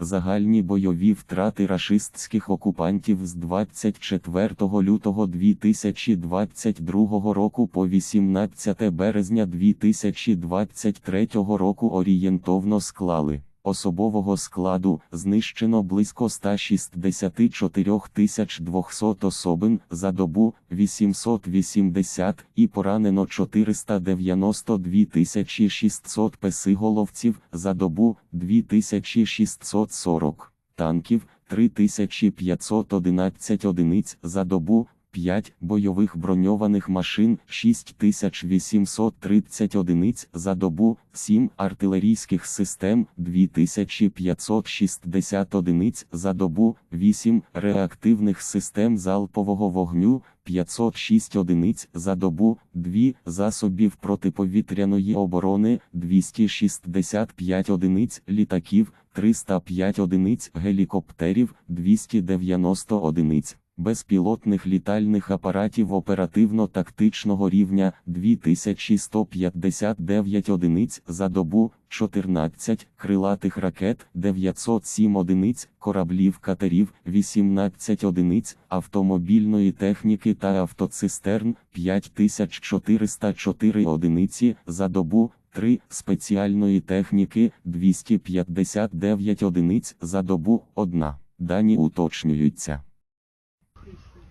Загальні бойові втрати рашистських окупантів з 24 лютого 2022 року по 18 березня 2023 року орієнтовно склали. Особового складу знищено близько 164 200 особин за добу 880 і поранено 492 600 песиголовців за добу 2640 танків 3511 одиниць за добу 5 бойових броньованих машин 6830 одиниць за добу, 7 артилерійських систем 2560 одиниць за добу, 8 реактивних систем залпового вогню 506 одиниць за добу, 2 засобів протиповітряної оборони 265 одиниць літаків, 305 одиниць гелікоптерів, 290 одиниць безпілотних літальних апаратів оперативно-тактичного рівня 2159 одиниць за добу, 14 крилатих ракет 907 одиниць, кораблів катерів 18 одиниць, автомобільної техніки та автоцистерн 5404 одиниці за добу. 3 спеціальної техніки 259 одиниць за добу 1. Дані уточнюються.